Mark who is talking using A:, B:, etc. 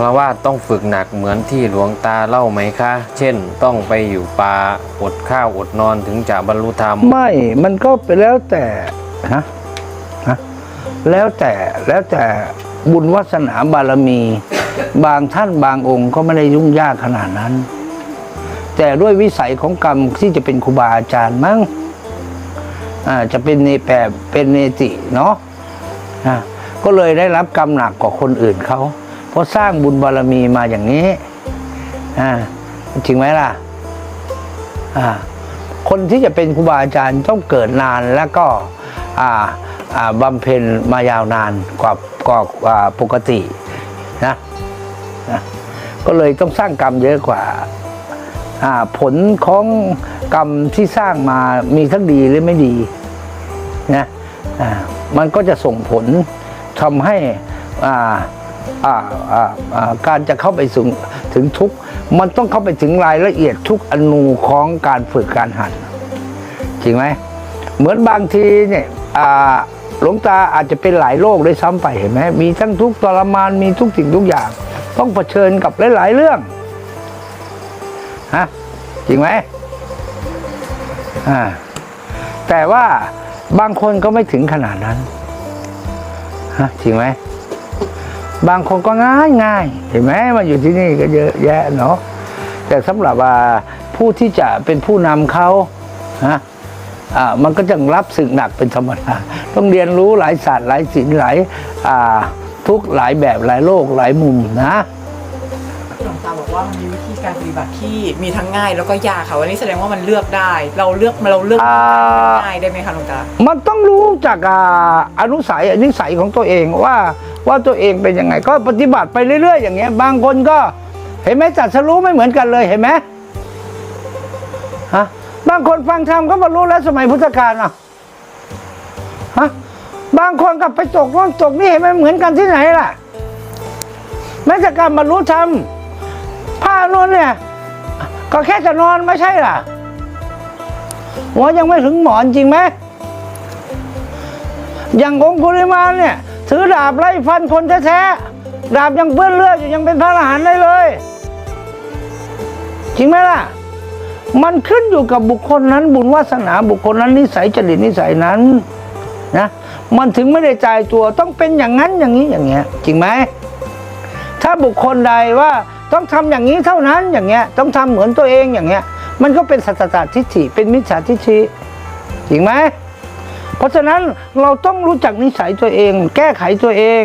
A: ารวาสต้องฝึกหนักเหมือนที่หลวงตาเล่าไหมคะ เช่น ต้องไปอยู่ป่าอดข้าวอดนอนถึงจะบรรลุธรรม
B: ไม่ มันก็ไปแล้วแต่ฮะฮะแล้วแต่แล้วแต่บุญวาสนาบารมี บางท่านบางองค์ก็ไม่ได้ยุ่งยากขนาดนั้น แต่ด้วยวิสัยของกรรมที่จะเป็นครูบาอาจารย์มั้งอ่าจะเป็นเนแปบเป็นเนติเนาะก็เลยได้รับกรรมหนักกว่าคนอื่นเขา เพราะสร้างบุญบารมีมาอย่างนี้อ่าจริงไหมล่ะอ่าคนที่จะเป็นครูบาอาจารย์ต้องเกิดนานแล้วก็อ่าอ่าบำเพ็ญมายาวนานกว่ากว่าปกตินะนะก็เลยต้องสร้างกรรมเยอะกว่าผลของกรรมที่สร้างมามีทั้งดีหรือไม่ดีนะมันก็จะส่งผลทำให้อ่าอ่าอ่าอ่า การจะเข้าไปถึงถึงทุก มันต้องเข้าไปถึงรายละเอียดทุกอนูของการฝึกการหัดจริงไหมเหมือนบางทีเนี่ยหลวงตาอาจจะเป็นหลายโรคด้วยซ้ำไปเห็นไหมมีทั้งทุกทรมานมีทุกสิ่งทุกอย่าง ต้องเผชิญกับหลาย ๆ เรื่องฮะจริงไหมอ่าแต่ว่าบางคนก็ไม่ถึงขนาดนั้นฮะจริงไหม บางคนก็ง่ายง่ายเห็นไหมมาอยู่ที่นี่ก็เยอะแยะเนาะแต่สำหรับว่าผู้ที่จะเป็นผู้นำเขาฮะอ่ามันก็จะรับสึกหนักเป็นธรรมดาต้องเรียนรู้หลายศาสตร์หลายศิลป์หลายอ่าทุกหลายแบบหลายโลกหลายมุมนะ
C: หลวงตาบอกว่ามันมีวิธีการปฏิบัติที่มีทั้งง่ายแล้วก็ยากค่ะวันนี้แสดงว่ามันเลือกได้ เราเลือกเราเลือก
B: อ่า
C: ง่ายได้ไหมคะหลวงตา
B: มันต้องรู้จากอ่าอนุสัยนิสัยของตัวเองว่า ว่าตัวเองเป็นยังไง ก็ปฏิบัติไปเรื่อย ๆ อย่างเงี้ย บางคนก็ เห็นไหมจัดสรู้ไม่เหมือนกันเลยเห็นไหมฮะบางคนฟังธรรมก็บรรลุแล้วสมัยพุทธกาลอะฮะบางคนก็ไปตกโน่นตกนี่เห็นไหมเหมือนกันที่ไหนล่ะแม้แต่การบรรลุธรรมผ้าโน่นเนี่ยก็แค่จะนอนไม่ใช่ล่ะหัวยังไม่ถึงหมอนจริงไหมอย่างองคุลิมานเนี่ย ถือดาบไล่ฟันคนแท้ๆดาบยังเปื้อนเลือดอยู่ยังเป็นพระอรหันต์ได้เลย จริงไหมล่ะ มันขึ้นอยู่กับบุคคลนั้น บุญวาสนาบุคคลนั้นนิสัยจริตนิสัยนั้นนะมันถึงไม่ได้จ่ายตัวต้องเป็นอย่างนั้นอย่างนี้อย่างเงี้ย จริงไหมถ้าบุคคลใดว่าต้องทำอย่างนี้เท่านั้นอย่างเงี้ย ต้องทำเหมือนตัวเองอย่างเงี้ย มันก็เป็นสัตตตทิฏฐิเป็นมิจฉาทิฏฐิจริงไหม เพราะฉะนั้นเราต้องรู้จักนิสัยตัวเอง แก้ไขตัวเอง